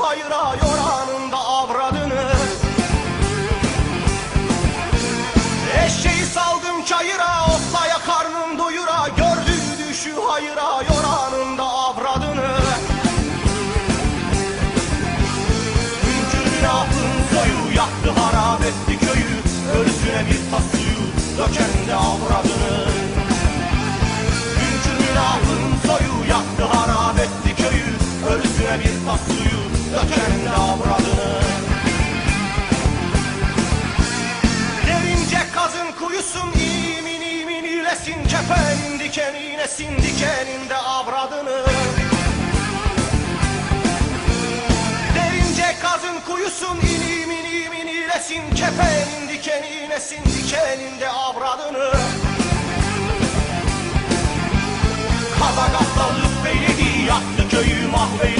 hayra yoranın da avradını. Eşeği saldım çayıra otlaya karnım doyura. Gördüğü düşü hayra yoranın da avradını. Hünkürün aklın soyu yaktı harap etti köyü. Ölüsüne bir tas suyu döken de avradını. Hünkürün aklın soyu yaktı harap etti köyü. Ölüsüne bir tas suyu de avradını Derince kazın kuyusun imin imin ilesin Kepenin dikenine sin dikeninde avradını. Derince kazın kuyusun inim inim inilesin Kepenin dikenine sin dikeninde avradını. Kazakatlalık beyledi yaktı köyü mahveyledi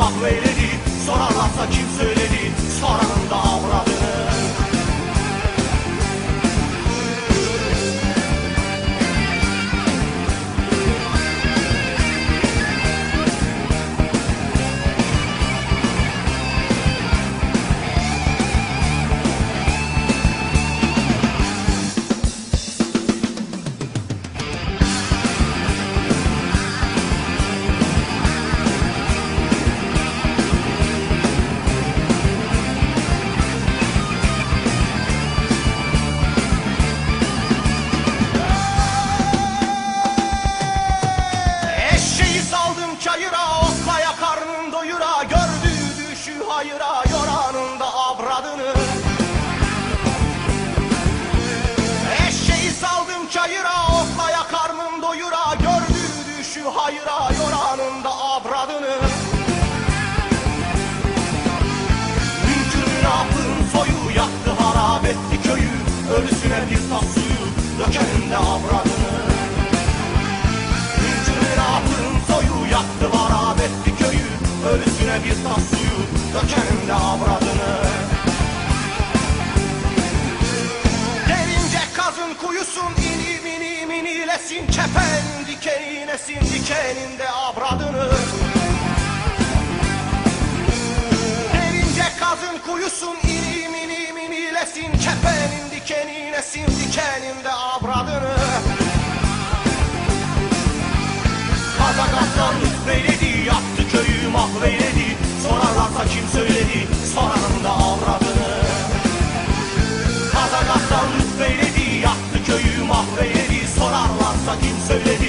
yaktı köyü mahveyledi Sorarlarsa kim söyledi köyü Ölüsüne bir tas suyu döken de avradını. Hünkürün aklın soyu yaktı harap etti köyü Ölüsüne bir tas suyu döken de avradını. Derince kazın kuyusun inim inim inilesin Kepen dikenine sin dikeninde avradını. Kuyusun inim inim inilesin Kepenin dikenine sin dikeninde avradını Kazakastan rütbeyledi yaktı köyü mahveyledi Sorarlarsa kim söyledi soranın da avradını. Kazakastan rütbeyledi yaktı köyü mahveyledi Sorarlarsa kim söyledi